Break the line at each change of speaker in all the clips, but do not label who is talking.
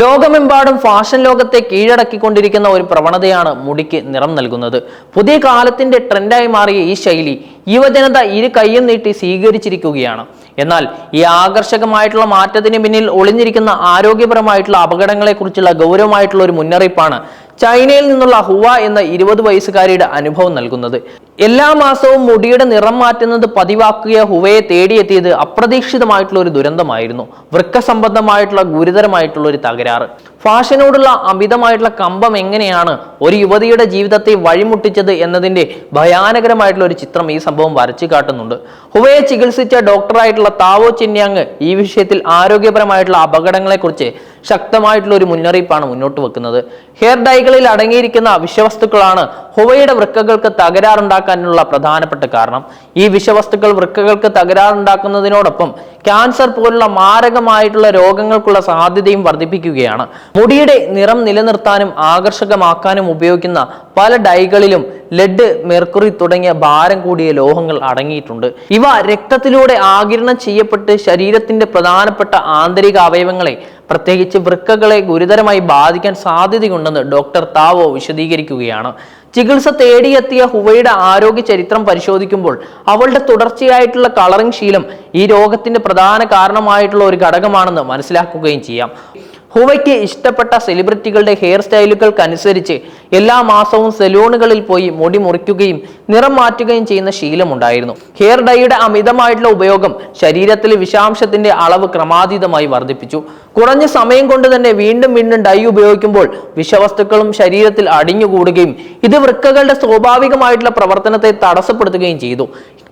ലോകമെമ്പാടും ഫാഷൻ ലോകത്തെ കീഴടക്കിക്കൊണ്ടിരിക്കുന്ന ഒരു പ്രവണതയാണ് മുടിക്ക് നിറം നൽകുന്നത്. പുതിയ കാലത്തിന്റെ ട്രെൻഡായി മാറിയ ഈ ശൈലി യുവജനത ഇരു കൈയും നീട്ടി സ്വീകരിച്ചിരിക്കുകയാണ്. എന്നാൽ ഈ ആകർഷകമായിട്ടുള്ള മാറ്റത്തിന് പിന്നിൽ ഒളിഞ്ഞിരിക്കുന്ന ആരോഗ്യപരമായിട്ടുള്ള അപകടങ്ങളെക്കുറിച്ചുള്ള ഗൗരവമായിട്ടുള്ള ഒരു മുന്നറിയിപ്പാണ് ചൈനയിൽ നിന്നുള്ള ഹുവ എന്ന ഇരുപത് വയസ്സുകാരിയുടെ അനുഭവം നൽകുന്നത്. എല്ലാ മാസവും മുടിയുടെ നിറം മാറ്റുന്നത് പതിവാക്കിയ ഹുവയെ തേടിയെത്തിയത് അപ്രതീക്ഷിതമായിട്ടുള്ള ഒരു ദുരന്തമായിരുന്നു. വൃക്ക സംബന്ധമായിട്ടുള്ള ഗുരുതരമായിട്ടുള്ള ഒരു തകരാറ്. ഫാഷനോടുള്ള അമിതമായിട്ടുള്ള കമ്പം എങ്ങനെയാണ് ഒരു യുവതിയുടെ ജീവിതത്തെ വഴിമുട്ടിച്ചത് എന്നതിന്റെ ഭയാനകരമായിട്ടുള്ള ഒരു ചിത്രം ഈ സംഭവം വരച്ചു കാട്ടുന്നുണ്ട്. ഹുവയെ ചികിത്സിച്ച ഡോക്ടറായിട്ടുള്ള താവോ ചിന്യാങ് ഈ വിഷയത്തിൽ ആരോഗ്യപരമായിട്ടുള്ള അപകടങ്ങളെക്കുറിച്ച് ശക്തമായിട്ടുള്ള ഒരു മുന്നറിയിപ്പാണ് മുന്നോട്ട് വെക്കുന്നത്. ഹെയർ ഡൈകളിൽ അടങ്ങിയിരിക്കുന്ന വിഷവസ്തുക്കളാണ് ഹുവയുടെ വൃക്കകൾക്ക് തകരാറുണ്ടാക്കാനുള്ള പ്രധാനപ്പെട്ട കാരണം ഈ വിഷവസ്തുക്കൾ വൃക്കകൾക്ക് തകരാറുണ്ടാക്കുന്നതിനോടൊപ്പം ക്യാൻസർ പോലുള്ള മാരകമായിട്ടുള്ള രോഗങ്ങൾക്കുള്ള സാധ്യതയും വർദ്ധിപ്പിക്കുകയാണ്. മുടിയുടെ നിറം നിലനിർത്താനും ആകർഷകമാക്കാനും ഉപയോഗിക്കുന്ന പല ഡൈകളിലും ലെഡ് മെർക്കുറി തുടങ്ങിയ ഭാരം കൂടിയ ലോഹങ്ങൾ അടങ്ങിയിട്ടുണ്ട്. ഇവ രക്തത്തിലൂടെ ആകിരണം ചെയ്യപ്പെട്ട് ശരീരത്തിന്റെ പ്രധാനപ്പെട്ട ആന്തരിക അവയവങ്ങളെ പ്രത്യേകിച്ച് വൃക്കകളെ ഗുരുതരമായി ബാധിക്കാൻ സാധ്യതയുണ്ടെന്ന് ഡോക്ടർ താവോ വിശദീകരിക്കുകയാണ്. ചികിത്സ തേടിയെത്തിയ ഹുവയുടെ ആരോഗ്യ ചരിത്രം പരിശോധിക്കുമ്പോൾ അവളുടെ തുടർച്ചയായിട്ടുള്ള കളറിംഗ് ശീലം ഈ രോഗത്തിന്റെ പ്രധാന കാരണമായിട്ടുള്ള ഒരു ഘടകമാണെന്ന് മനസ്സിലാക്കുകയും ചെയ്യാം. ഹുവയ്ക്ക് ഇഷ്ടപ്പെട്ട സെലിബ്രിറ്റികളുടെ ഹെയർ സ്റ്റൈലുകൾക്കനുസരിച്ച് എല്ലാ മാസവും സെലൂണുകളിൽ പോയി മുടി മുറിക്കുകയും നിറം മാറ്റുകയും ചെയ്യുന്ന ശീലമുണ്ടായിരുന്നു. ഹെയർ ഡൈയുടെ അമിതമായിട്ടുള്ള ഉപയോഗം ശരീരത്തിലെ വിഷാംശത്തിന്റെ അളവ് ക്രമാതീതമായി വർദ്ധിപ്പിച്ചു. കുറഞ്ഞ സമയം കൊണ്ട് തന്നെ വീണ്ടും വീണ്ടും ഡൈ ഉപയോഗിക്കുമ്പോൾ വിഷവസ്തുക്കളും ശരീരത്തിൽ അടിഞ്ഞുകൂടുകയും ഇത് വൃക്കകളുടെ സ്വാഭാവികമായിട്ടുള്ള പ്രവർത്തനത്തെ തടസ്സപ്പെടുത്തുകയും ചെയ്തു.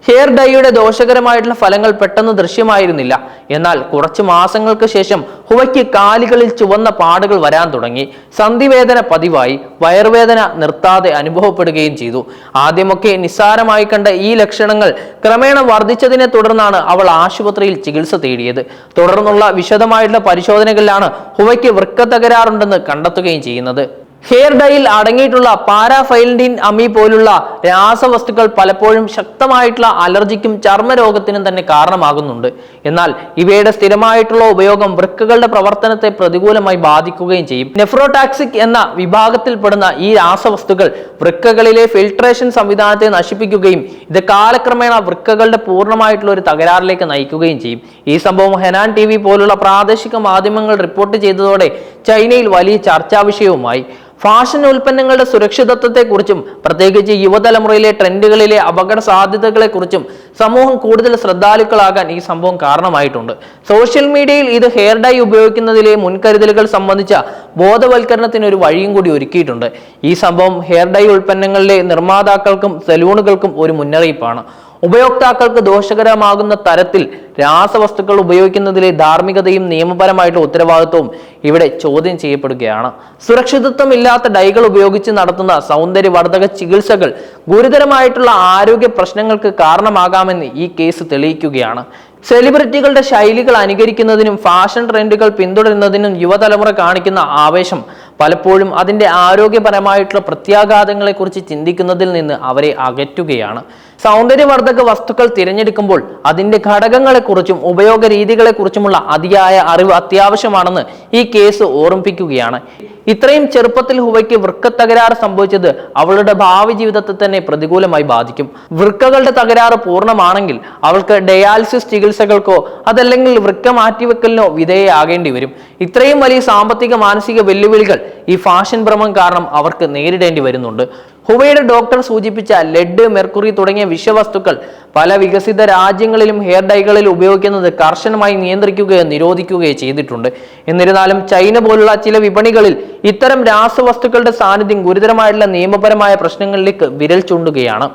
ഹെയർ ഡൈയുടെ ദോഷകരമായിട്ടുള്ള ഫലങ്ങൾ പെട്ടെന്ന് ദൃശ്യമായിരുന്നില്ല. എന്നാൽ കുറച്ച് മാസങ്ങൾക്ക് ശേഷം ഹുവയ്ക്ക് കാലുകളിൽ ചുവന്ന പാടുകൾ വരാൻ തുടങ്ങി. സന്ധിവേദന പതിവായി വയറുവേദന നിർത്താതെ അനുഭവപ്പെടുകയും ചെയ്തു. ആദ്യമൊക്കെ നിസ്സാരമായി കണ്ട ഈ ലക്ഷണങ്ങൾ ക്രമേണ വർദ്ധിച്ചതിനെ തുടർന്നാണ് അവൾ ആശുപത്രിയിൽ ചികിത്സ തേടിയത്. തുടർന്നുള്ള വിശദമായിട്ടുള്ള പരിശോധനകളിലാണ് ഹുവയ്ക്ക് വൃക്ക തകരാറുണ്ടെന്ന് കണ്ടെത്തുകയും ചെയ്യുന്നത്. ഹെയർ ഡൈയിൽ അടങ്ങിയിട്ടുള്ള പാരാഫൈലിൻ അമി പോലുള്ള രാസവസ്തുക്കൾ പലപ്പോഴും ശക്തമായിട്ടുള്ള അലർജിക്കും ചർമ്മരോഗത്തിനും തന്നെ കാരണമാകുന്നുണ്ട്. എന്നാൽ ഇവയുടെ സ്ഥിരമായിട്ടുള്ള ഉപയോഗം വൃക്കകളുടെ പ്രവർത്തനത്തെ പ്രതികൂലമായി ബാധിക്കുകയും ചെയ്യും. നെഫ്രോടാക്സിക് എന്ന വിഭാഗത്തിൽപ്പെടുന്ന ഈ രാസവസ്തുക്കൾ വൃക്കകളിലെ ഫിൽട്രേഷൻ സംവിധാനത്തെ നശിപ്പിക്കുകയും ഇത് കാലക്രമേണ വൃക്കകളുടെ പൂർണമായിട്ടുള്ള ഒരു തകരാറിലേക്ക് നയിക്കുകയും ചെയ്യും. ഈ സംഭവം ഹെനാൻ ടി പോലുള്ള പ്രാദേശിക മാധ്യമങ്ങൾ റിപ്പോർട്ട് ചെയ്തതോടെ ചൈനയിൽ വലിയ ചർച്ചാ വിഷയവുമായി. ഫാഷൻ ഉൽപ്പന്നങ്ങളുടെ സുരക്ഷിതത്വത്തെക്കുറിച്ചും പ്രത്യേകിച്ച് യുവതലമുറയിലെ ട്രെൻഡുകളിലെ അപകട സാധ്യതകളെക്കുറിച്ചും സമൂഹം കൂടുതൽ ശ്രദ്ധാലുക്കളാകാൻ ഈ സംഭവം കാരണമായിട്ടുണ്ട്. സോഷ്യൽ മീഡിയയിൽ ഇത് ഹെയർ ഡൈ ഉപയോഗിക്കുന്നതിലെ മുൻകരുതലുകൾ സംബന്ധിച്ച ബോധവൽക്കരണത്തിന് ഒരു വഴിയും കൂടി ഒരുക്കിയിട്ടുണ്ട്. ഈ സംഭവം ഹെയർ ഡൈ ഉൽപ്പന്നങ്ങളിലെ നിർമ്മാതാക്കൾക്കും സലൂണുകൾക്കും ഒരു മുന്നറിയിപ്പാണ്. ഉപയോക്താക്കൾക്ക് ദോഷകരമാകുന്ന തരത്തിൽ രാസവസ്തുക്കൾ ഉപയോഗിക്കുന്നതിലെ ധാർമ്മികതയും നിയമപരമായിട്ടുള്ള ഉത്തരവാദിത്വവും ഇവിടെ ചോദ്യം ചെയ്യപ്പെടുകയാണ്. സുരക്ഷിതത്വം ഇല്ലാത്ത ഡൈകൾ ഉപയോഗിച്ച് നടത്തുന്ന സൗന്ദര്യവർദ്ധക ചികിത്സകൾ ഗുരുതരമായിട്ടുള്ള ആരോഗ്യ പ്രശ്നങ്ങൾക്ക് കാരണമാകാമെന്ന് ഈ കേസ് തെളിയിക്കുകയാണ്. സെലിബ്രിറ്റികളുടെ ശൈലികൾ അനുകരിക്കുന്നതിനും ഫാഷൻ ട്രെൻഡുകൾ പിന്തുടരുന്നതിനും യുവതലമുറ കാണിക്കുന്ന ആവേശം പലപ്പോഴും അതിന്റെ ആരോഗ്യപരമായിട്ടുള്ള പ്രത്യാഘാതങ്ങളെക്കുറിച്ച് ചിന്തിക്കുന്നതിൽ നിന്ന് അവരെ അകറ്റുകയാണ്. സൗന്ദര്യവർദ്ധക വസ്തുക്കൾ തിരഞ്ഞെടുക്കുമ്പോൾ അതിന്റെ ഘടകങ്ങളെക്കുറിച്ചും ഉപയോഗ രീതികളെക്കുറിച്ചുമുള്ള അതിയായ അറിവ് അത്യാവശ്യമാണെന്ന് ഈ കേസ് ഓർമ്മിപ്പിക്കുകയാണ്. ഇത്രയും ചെറുപ്പത്തിൽ ഹുവയ്ക്ക് വൃക്ക തകരാറ് സംഭവിച്ചത് അവളുടെ ഭാവി ജീവിതത്തെ തന്നെ പ്രതികൂലമായി ബാധിക്കും. വൃക്കകളുടെ തകരാറ് പൂർണമാണെങ്കിൽ അവൾക്ക് ഡയാലിസിസ് ചികിത്സകൾക്കോ അതല്ലെങ്കിൽ വൃക്ക മാറ്റിവെക്കലിനോ വിധേയയാകേണ്ടി വരും. ഇത്രയും വലിയ സാമ്പത്തിക മാനസിക വെല്ലുവിളികൾ ഈ ഫാഷൻ ഭ്രമം കാരണം അവർക്ക് നേരിടേണ്ടി വരുന്നുണ്ട്. ഹുവയുടെ ഡോക്ടർ സൂചിപ്പിച്ച ലെഡ് മെർക്കുറി തുടങ്ങിയ വിഷവസ്തുക്കൾ പല വികസിത രാജ്യങ്ങളിലും ഹെയർ ഡൈകളിൽ ഉപയോഗിക്കുന്നത് കർശനമായി നിയന്ത്രിക്കുകയോ നിരോധിക്കുകയോ ചെയ്തിട്ടുണ്ട്. എന്നിരുന്നാലും ചൈന പോലുള്ള ചില വിപണികളിൽ ഇത്തരം രാസവസ്തുക്കളുടെ സാന്നിധ്യം ഗുരുതരമായിട്ടുള്ള നിയമപരമായ പ്രശ്നങ്ങളിലേക്ക് വിരൽ ചൂണ്ടുകയാണ്.